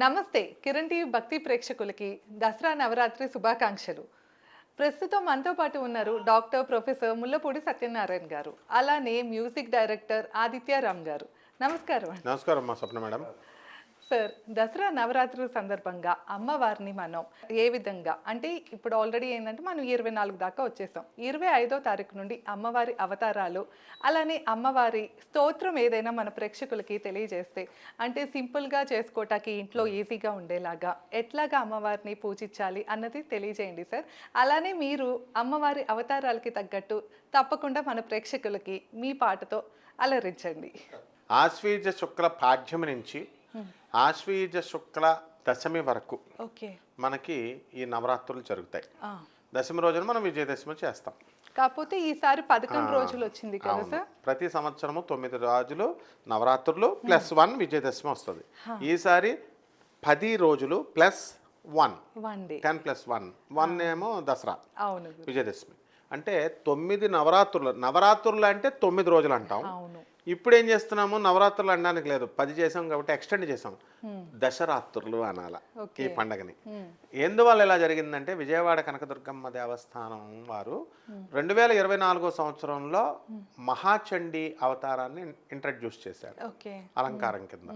నమస్తే కిరణ్ టీవీ భక్తి ప్రేక్షకులకి దసరా నవరాత్రి శుభాకాంక్షలు. ప్రస్తుతం మనతో పాటు ఉన్నారు డాక్టర్ ప్రొఫెసర్ ముల్లపూడి సత్యనారాయణ గారు అలానే మ్యూజిక్ డైరెక్టర్ ఆదిత్య రామ్ గారు. నమస్కారం నమస్కారం మా స్వప్న మేడం. సార్ దసరా నవరాత్రుల సందర్భంగా అమ్మవారిని మనం ఏ విధంగా అంటే ఇప్పుడు ఆల్రెడీ ఏంటంటే మనం ఇరవై నాలుగు దాకా వచ్చేసాం. ఇరవై ఐదో తారీఖు నుండి అమ్మవారి అవతారాలు అలానే అమ్మవారి స్తోత్రం ఏదైనా మన ప్రేక్షకులకి తెలియజేస్తే అంటే సింపుల్గా చేసుకోవటానికి ఇంట్లో ఈజీగా ఉండేలాగా ఎట్లాగా అమ్మవారిని పూజించాలి అన్నది తెలియజేయండి సార్. అలానే మీరు అమ్మవారి అవతారాలకి తగ్గట్టు తప్పకుండా మన ప్రేక్షకులకి మీ పాటతో అలరించండి. ఆశ్వీజ శుక్ల పాఠ్యం నుంచి ఆశ్వీజ శుక్ల దశమి వరకు మనకి ఈ నవరాత్రులు జరుగుతాయి. దశమి రోజున మనం విజయదశమి చేస్తాం. కాకపోతే ఈసారి పదకొండు రోజులు వచ్చింది కదా. సార్? ప్రతి సంవత్సరము తొమ్మిది రోజులు నవరాత్రులు ప్లస్ వన్ విజయదశమి వస్తుంది. ఈసారి పది రోజులు plus one. Ten plus one. One ఏమో దసరా. విజయదశమి. అంటే తొమ్మిది నవరాత్రులు నవరాత్రులు అంటే తొమ్మిది రోజులు అంటాం. ఇప్పుడు ఏం చేస్తున్నాము? నవరాత్రులు అనడానికి లేదు. పది చేసాం కాబట్టి ఎక్స్టెండ్ చేసాం. దశరాత్రులు అనాల ఈ పండగని. ఎందువల్ల ఇలా జరిగిందంటే విజయవాడ కనకదుర్గమ్మ దేవస్థానం వారు రెండు వేల ఇరవై నాలుగో సంవత్సరంలో మహాచండీ అవతారాన్ని ఇంట్రడ్యూస్ చేశారు. ఓకే. అలంకారం కింద.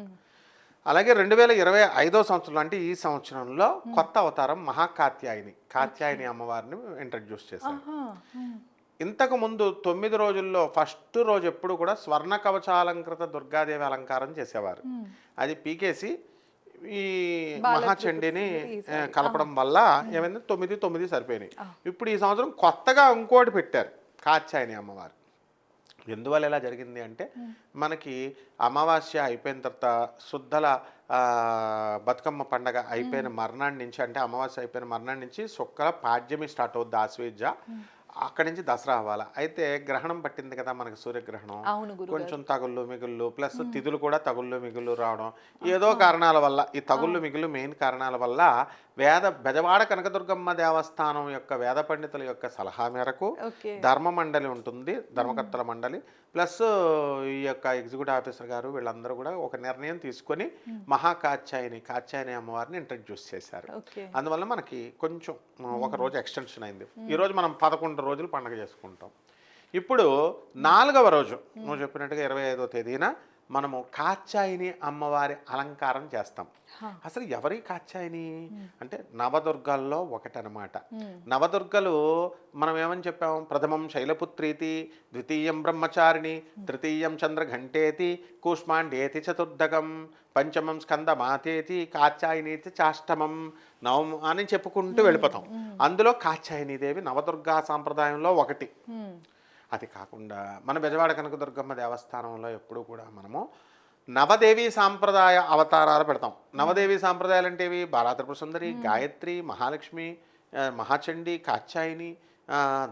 అలాగే రెండు వేల ఇరవై ఐదో సంవత్సరంలో అంటే ఈ సంవత్సరంలో కొత్త అవతారం మహాకాత్యాయిని కాత్యాయిని అమ్మవారిని ఇంట్రడ్యూస్ చేశారు. ఇంతకు ముందు తొమ్మిది రోజుల్లో ఫస్ట్ రోజు ఎప్పుడు కూడా స్వర్ణ కవచాలంకృత దుర్గాదేవి అలంకారం చేసేవారు. అది పీకేసి ఈ మహాచండిని కలపడం వల్ల ఏమైంది? తొమ్మిది తొమ్మిది సరిపోయినాయి. ఇప్పుడు ఈ సంవత్సరం కొత్తగా ఇంకోటి పెట్టారు కాత్యాయని అమ్మవారు. ఎందువల్ల ఇలా జరిగింది అంటే మనకి అమావాస్య అయిపోయిన తర్వాత శుద్ధల బతుకమ్మ పండగ అయిపోయిన మర్నాడు నుంచి అంటే అమావాస్య అయిపోయిన మర్నాడు నుంచి శుక్ల పాడ్యమి స్టార్ట్ అవుద్ది ఆశ్వేజ అక్కడి నుంచి దసరా అవ్వాలి? అయితే గ్రహణం పట్టింది కదా మనకి సూర్యగ్రహణం. కొంచెం తగుళ్ళు మిగుళ్ళు ప్లస్ తిథులు కూడా తగుళ్ళు మిగుళ్ళు రావడం. ఏదో కారణాల వల్ల ఈ తగుళ్ళు మిగులు మెయిన్ కారణాల వల్ల వేద బెజవాడ కనకదుర్గమ్మ దేవస్థానం యొక్క వేద పండితుల యొక్క సలహా మేరకు ధర్మ మండలి ఉంటుంది ధర్మకర్తల మండలి. ప్లస్ ఈ యొక్క ఎగ్జిక్యూటివ్ ఆఫీసర్ గారు వీళ్ళందరూ కూడా ఒక నిర్ణయం తీసుకొని మహాకాత్యాయని కాత్యాయని అమ్మవారిని ఇంట్రడ్యూస్ చేశారు. అందువల్ల మనకి కొంచెం ఒక రోజు ఎక్స్టెన్షన్ అయింది. ఈరోజు మనం పదకొండు రోజులు పండగ చేసుకుంటాం. ఇప్పుడు నాలుగవ రోజు నువ్వు చెప్పినట్టుగా ఇరవై ఐదో తేదీన మనము కాత్యాయిని అమ్మవారి అలంకారం చేస్తాం. అసలు ఎవరి కాత్యాయిని? అంటే నవదుర్గల్లో ఒకటనమాట. నవదుర్గలు మనం ఏమని చెప్పాం? ప్రథమం శైలపుత్రీతి ద్వితీయం బ్రహ్మచారిణి తృతీయం చంద్రఘంటేతి కూష్మాండేతి చతుర్దగం పంచమం స్కందమాతేతి కాత్యాయనీతి చాష్టమం నవం అని చెప్పుకుంటూ వెళ్ళిపోతాం. అందులో కాత్యాయని దేవి నవదుర్గా సాంప్రదాయంలో ఒకటి. అది కాకుండా మన బెజవాడ కనకదుర్గమ్మ దేవస్థానంలో ఎప్పుడూ కూడా మనము నవదేవి సాంప్రదాయ అవతారాలు పెడతాం. నవదేవి సాంప్రదాయాలు అంటే ఇవి బాలాత్రిపుర సుందరి గాయత్రి మహాలక్ష్మి మహాచండి కాత్యాయిని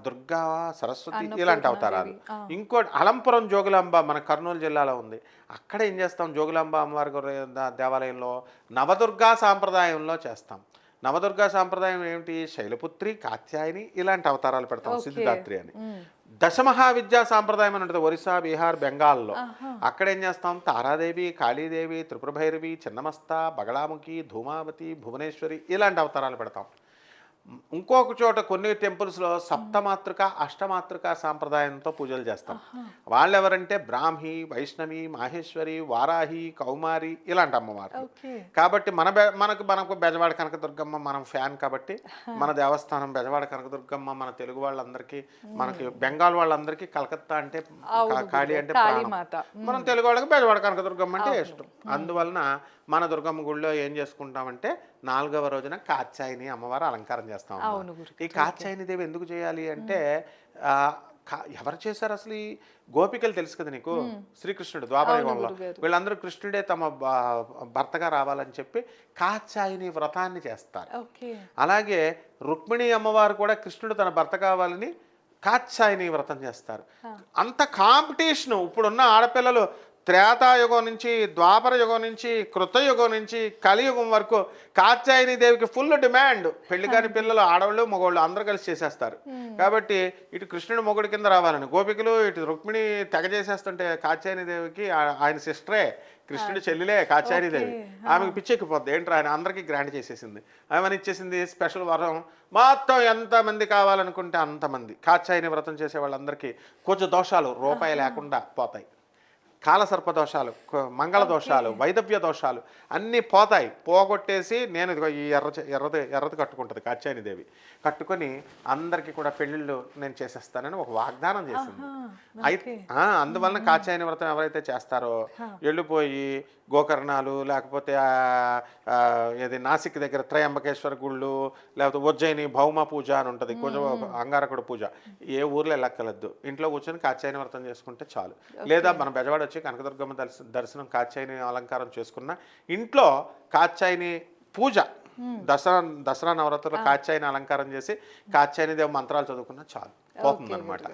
దుర్గా సరస్వతి ఇలాంటి అవతారాలు. ఇంకోటి అలంపురం జోగులాంబ మన కర్నూలు జిల్లాలో ఉంది. అక్కడ ఏం చేస్తాం? జోగులాంబ అమ్మవారి దేవాలయంలో నవదుర్గా సాంప్రదాయంలో చేస్తాం. నవదుర్గా సాంప్రదాయం ఏమిటి? శైలపుత్రి కాత్యాయని ఇలాంటి అవతారాలు పెడతాం సిద్ధిదాత్రి అని. దశమహావిద్యా సాంప్రదాయం అని ఉంటుంది ఒరిస్సా బీహార్ బెంగాల్లో. అక్కడ ఏం చేస్తాం? తారాదేవి కాళీదేవి త్రిపుర భైరవి చిన్నమస్త బగళాముఖి ధూమావతి భువనేశ్వరి ఇలాంటి అవతారాలు పెడతాం. ఇంకొక చోట కొన్ని టెంపుల్స్లో సప్తమాతృక అష్టమాతృక సాంప్రదాయంతో పూజలు చేస్తాం. వాళ్ళు ఎవరంటే బ్రాహ్మి వైష్ణవి మాహేశ్వరి వారాహి కౌమారి ఇలాంటి అమ్మవారు కాబట్టి మన బె- మనకు మనకు బెజవాడ కనకదుర్గమ్మ మనం ఫ్యాన్ కాబట్టి మన దేవస్థానం బెజవాడ కనకదుర్గమ్మ మన తెలుగు వాళ్ళందరికీ మనకి బెంగాల్ వాళ్ళందరికీ కలకత్తా అంటే కాళీ అంటే. మనం తెలుగు వాళ్ళకి బెజవాడ కనకదుర్గమ్మ అంటే ఇష్టం. అందువలన మన దుర్గమ్మ గుడిలో ఏం చేసుకుంటామంటే నాలుగవ రోజున కాత్యాయిని అమ్మవారు అలంకారం చేస్తాం. ఈ కాత్యాయని దేవి ఎందుకు చేయాలి అంటే ఎవరు చేశారు అసలు ఈ గోపికలు తెలుసు కదా నీకు? శ్రీకృష్ణుడు ద్వాపరయుగంలో. వీళ్ళందరూ కృష్ణుడే తమ భర్తగా రావాలని చెప్పి కాత్యాయని వ్రతాన్ని చేస్తారు. అలాగే రుక్మిణి అమ్మవారు కూడా కృష్ణుడు తన భర్త కావాలని కాత్యాయని వ్రతం చేస్తారు. అంత కాంపిటీషన్ ఇప్పుడున్న ఆడపిల్లలు త్రేతాయుగం నుంచి ద్వాపర యుగం నుంచి కృతయుగం నుంచి కలియుగం వరకు కాత్యాయని దేవికి ఫుల్ డిమాండ్. పెళ్ళి కాని పిల్లలు ఆడవాళ్ళు మగవాళ్ళు అందరూ కలిసి చేసేస్తారు. కాబట్టి ఇటు కృష్ణుడు మొగుడు కింద రావాలని గోపికలు ఇటు రుక్మిణి తెగ చేసేస్తుంటే కాత్యాయని దేవికి ఆయన సిస్టరే కృష్ణుడి చెల్లిలే కాత్యాయని దేవి. ఆమెకు పిచ్చెక్కిపోద్ది ఏంట్రా ఆయన? అందరికీ గ్రాంట్ చేసేసింది. ఆమెను ఇచ్చేసింది స్పెషల్ వరం. మొత్తం ఎంతమంది కావాలనుకుంటే అంతమంది. కాత్యాయని వ్రతం చేసే వాళ్ళందరికీ కొంచెం దోషాలు రూపాయి లేకుండా పోతాయి. కాలసర్ప దోషాలు మంగళ దోషాలు వైదవ్య దోషాలు అన్నీ పోతాయి. పోగొట్టేసి నేను ఇదిగో ఈ ఎర్ర ఎర్రది ఎర్రది కట్టుకుంటుంది కాత్యాయని దేవి. కట్టుకొని అందరికీ కూడా పెళ్ళిళ్ళు నేను చేసేస్తానని ఒక వాగ్దానం చేసింది. అయితే ఆ, అందువలన కాత్యాయని వ్రతం ఎవరైతే చేస్తారో వెళ్ళిపోయి గోకర్ణాలు లేకపోతే ఏది నాసిక్ దగ్గర త్రయంబకేశ్వర గుళ్ళు లేకపోతే ఉజ్జయిని భౌమ పూజ అని ఉంటుంది. కుజ అంగారకుడు పూజ. ఏ ఊర్లో వెళ్ళక్కర్లేదు. ఇంట్లో కూర్చొని కాత్యాయని వ్రతం చేసుకుంటే చాలు. లేదా మన బెజవాడ వచ్చి కనకదుర్గమ్మ దర్శ దర్శనం కాత్యాయని అలంకారం చేసుకున్న ఇంట్లో కాత్యాయని పూజ దసరా దసరా నవరాత్రులు కాత్యాయని అలంకారం చేసి కాత్యాయని దేవి మంత్రాలు చదువుకున్నా చాలు. పోతుంది అనమాట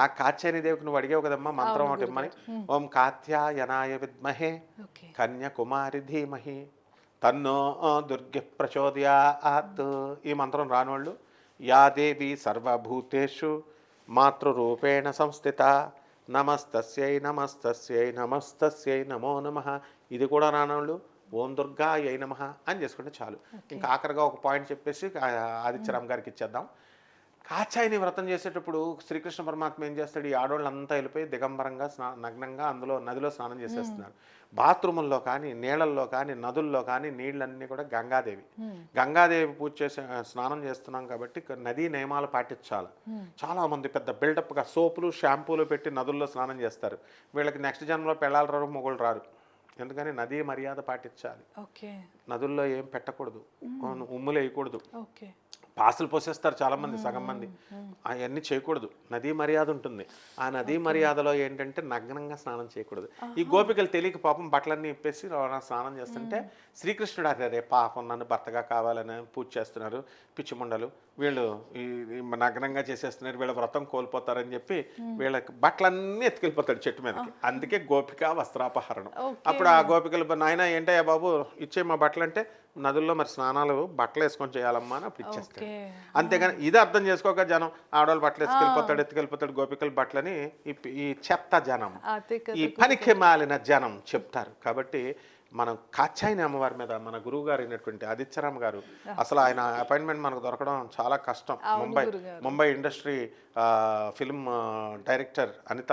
ఆ కాత్యాయని దేవికి నువ్వు అడిగావు కదమ్మా మంత్రం ఒకటి ఇమ్మని. ఓం కాత్యాయనాయ విద్మహే కన్యాకుమారి ధీమహి తన్నో దుర్గ ప్రచోదయాత్. ఈ మంత్రం రానోళ్ళు యా దేవి సర్వభూతేషు మాతృరూపేణ సంస్థిత. నమస్తస్యై నమస్తస్యై నమస్తస్యై నమో నమ. ఇది కూడా రానోళ్ళు ఓం దుర్గా అయి నమ అని చేసుకుంటే చాలు. ఇంకా ఆఖరిగా ఒక పాయింట్ చెప్పేసి ఆదిత్యరామ్ గారికి ఇచ్చేద్దాం. కాచాయిని వ్రతం చేసేటప్పుడు శ్రీకృష్ణ పరమాత్మ ఏం చేస్తాడు? ఈ ఆడవాళ్ళంతా వెళ్ళిపోయి దిగంబరంగా స్నా నగ్నంగా అందులో నదిలో స్నానం చేసేస్తున్నారు. బాత్రూముల్లో కానీ నీళ్ళల్లో కానీ నదుల్లో కానీ నీళ్ళన్నీ కూడా గంగాదేవి. గంగాదేవి పూజ చేసే స్నానం చేస్తున్నాం కాబట్టి నదీ నియమాలు పాటించాలి. చాలా మంది పెద్ద బిల్డప్గా సోపులు షాంపూలు పెట్టి నదుల్లో స్నానం చేస్తారు. వీళ్ళకి నెక్స్ట్ జన్మలో పెళ్ళాలు రారు మొగుళ్ళు రారు. ఎందుకని నదీ మర్యాద పాటించాలి. ఓకే. నదుల్లో ఏం పెట్టకూడదు. ఉమ్ములు వేయకూడదు. పాసులు పోసేస్తారు చాలా మంది సగం మంది. అవన్నీ చేయకూడదు. నదీ మర్యాద ఉంటుంది. ఆ నదీ మర్యాదలో ఏంటంటే నగ్నంగా స్నానం చేయకూడదు. ఈ గోపికలు తెలియక పాపం బట్టలన్నీ ఇప్పేసి రవాణా స్నానం చేస్తుంటే శ్రీకృష్ణుడు అదే రే పాపం నన్ను భర్తగా కావాలని పూజ చేస్తున్నారు పిచ్చిముండలు వీళ్ళు ఈ ఈ నగ్నంగా చేసేస్తున్నారు వీళ్ళ వ్రతం కోల్పోతారని చెప్పి వీళ్ళకి బట్టలన్నీ ఎత్తుకెళ్ళిపోతాడు చెట్టు మీదకి. అందుకే గోపిక వస్త్రాపహరణం. అప్పుడు ఆ గోపికలు నాయన ఏంటయ్యా బాబు ఇచ్చే మా బట్టలు అంటే నదుల్లో మరి స్నానాలు బట్టలు వేసుకొని చేయాలమ్మా అని అప్పుడు ఇచ్చేస్తాడు. అంతేగాని ఇది అర్థం చేసుకోక జనం ఆడవాళ్ళు బట్టలు ఎత్తుకెళ్ళిపోతాడు ఎత్తుకెళ్ళిపోతాడు గోపికల బట్టలని ఈ చెత్త జనం ఈ పనికి మాలిన జనం చెప్తారు. కాబట్టి మనం కాచాయిని అమ్మవారి మీద మన గురువు గారు అయినటువంటి ఆదిత్యరామ్ గారు అసలు ఆయన అపాయింట్మెంట్ మనకు దొరకడం చాలా కష్టం. ముంబై ముంబై ఇండస్ట్రీ ఆ, ఫిల్మ్ డైరెక్టర్ అనిత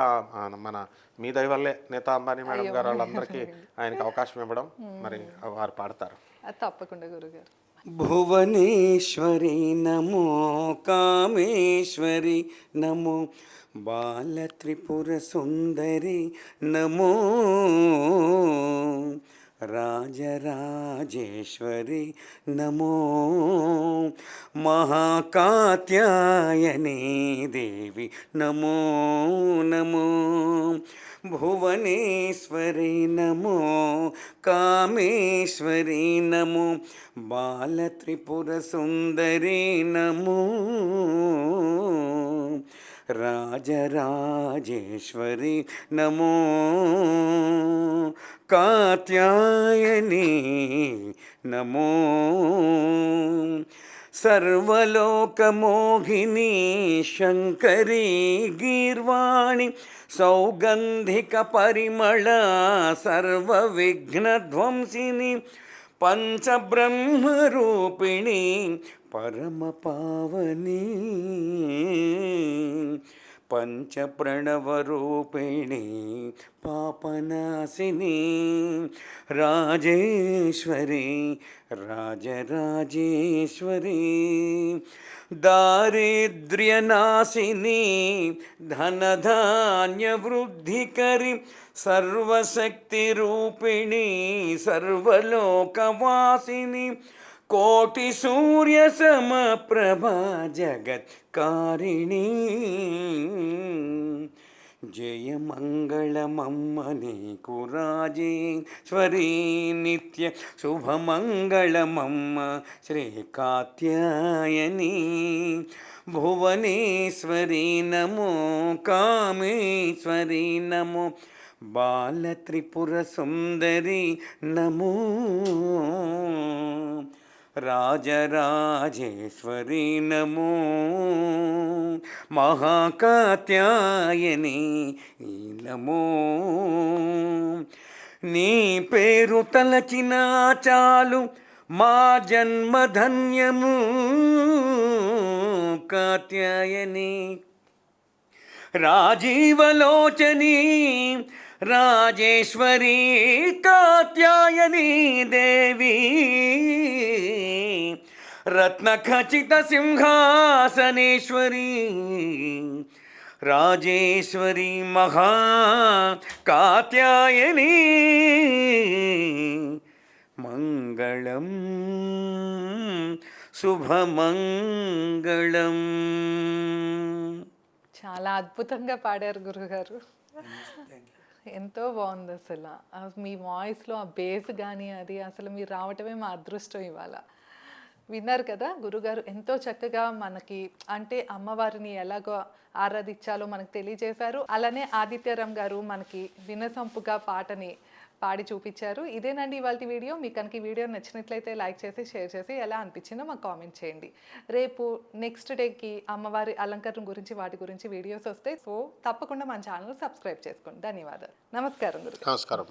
మన మీ దయ వల్లే నీతా అంబానీ మేడం గారు వాళ్ళందరికీ ఆయనకి అవకాశం ఇవ్వడం మరి వారు పాడతారు. తప్పకుండా గురుగారు. భువనేశ్వరి నమో కామేశ్వరి నమో బాలత్రిపుర సుందరి నమో రాజరాజేశ్వరి నమో. మహాకాత్యాయనే దేవి నమో నమో. భువనేశ్వరి నమో. కామేశ్వరి నమో. బాలత్రిపుర సుందరి నమో. రాజరాజేశ్వరి నమో కాత్యాయని నమో సర్వలోకమోహిని శంకరీ గీర్వాణి సౌగంధిక పరిమళ సర్వవిఘ్నధ్వంసిని పంచబ్రహ్మరూపిణి పరమ పావని పంచప్రణవరూపిణి పాపనాశిని రాజేశ్వరి రాజరాజేశ్వరి దారిద్ర్యనాశిని ధనధాన్యవృద్ధికరి సర్వశక్తిరూపిణి సర్వలోకవాసిని కోటి సూర్య సమప్రభా జగత్కారిణి జయ మంగళమమ్మ నీకు రాజేశ్వరీ నిత్య శుభమంగళమమ్మ శ్రీ కాత్యాయని భువనేశ్వరి నమో కామేశ్వరి నమో బాల త్రిపుర సుందరి నమో. రాజరాజేశ్వరి నమో మహాకాత్యాయని నమో. నీ పేరు తలచిన చాలు మా జన్మధన్యము కాత్యాయని. రాజీవలోచని రాజేశ్వరి కాత్యాయని దేవి. రత్నఖచిత సింహాసనేశ్వరి. రాజేశ్వరి మహా కాత్యాయని మంగళం శుభమంగళం. చాలా అద్భుతంగా పాడారు గురుగారు. ఎంతో బాగుంది అసలు. మీ వాయిస్లో ఆ బేస్ కానీ అది అసలు మీరు రావటమే మా అదృష్టం ఇవాళ. విన్నారు కదా గురుగారు ఎంతో చక్కగా మనకి అంటే అమ్మవారిని ఎలాగో ఆరాధించాలో మనకు తెలియజేశారు. అలానే ఆదిత్యరామ్ గారు మనకి వినసొంపుగా పాటని పాడి చూపించారు. ఇదేనండి ఇవాళ వీడియో. మీకు కనుక ఈ వీడియో నచ్చినట్లయితే లైక్ చేసి షేర్ చేసి ఎలా అనిపించిందో మాకు కామెంట్ చేయండి. రేపు నెక్స్ట్ డేకి అమ్మవారి అలంకరణ గురించి వాటి గురించి వీడియోస్ వస్తాయి సో తప్పకుండా మన ఛానల్ సబ్స్క్రైబ్ చేసుకోండి. ధన్యవాదాలు. నమస్కారం గురు నమస్కారం